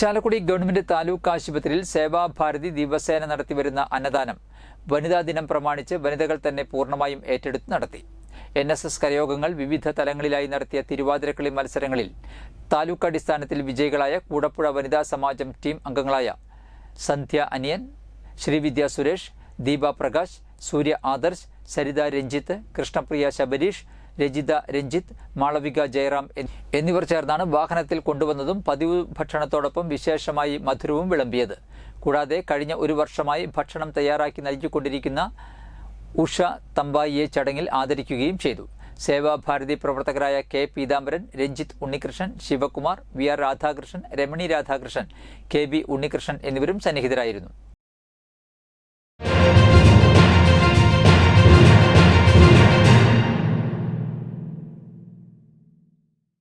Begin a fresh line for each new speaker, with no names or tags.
Chalakudy government taluk ആശുപത്രിയിൽ സേവാഭാരതി ദിവസേന നടത്തിവരുന്ന അന്നദാനം വനിതാ ദിനം പ്രമാണിച്ച് വനിതകൾ തന്നെ പൂർണമായും ഏറ്റെടുത്ത് നടത്തി. എൻ എസ് എസ് കരയോഗങ്ങൾ വിവിധ തലങ്ങളിലായി നടത്തിയ തിരുവാതിരക്കളി മത്സരങ്ങളിൽ താലൂക്ക് അടിസ്ഥാനത്തിൽ വിജയികളായ കൂടപ്പുഴ വനിതാ സമാജം ടീം അംഗങ്ങളായ സന്ധ്യ അനിയൻ ശ്രീവിദ്യ സുരേഷ് ദീപ പ്രകാശ് സൂര്യ ആദർശ് സരിത രഞ്ജിത്ത് കൃഷ്ണപ്രിയ ശബരീഷ് രജിത രഞ്ജിത്ത് മാളവിക ജയറാം എന്നിവർ ചേർന്നാണ് വാഹനത്തിൽ കൊണ്ടുവന്നതും പതിവ് ഭക്ഷണത്തോടൊപ്പം വിശേഷമായി മധുരവും വിളമ്പിയത്. കൂടാതെ കഴിഞ്ഞ ഒരു വർഷമായി ഭക്ഷണം തയ്യാറാക്കി നൽകിക്കൊണ്ടിരിക്കുന്ന ഉഷ തമ്പായിയെ ചടങ്ങിൽ ആദരിക്കുകയും ചെയ്തു. സേവാഭാരതി പ്രവർത്തകരായ K Peethambaran Ranjith Unnikrishnan Sivakumar V R Radhakrishnan Ramani Radhakrishnan K B Unnikrishnan എന്നിവരും സന്നിഹിതരായിരുന്നു.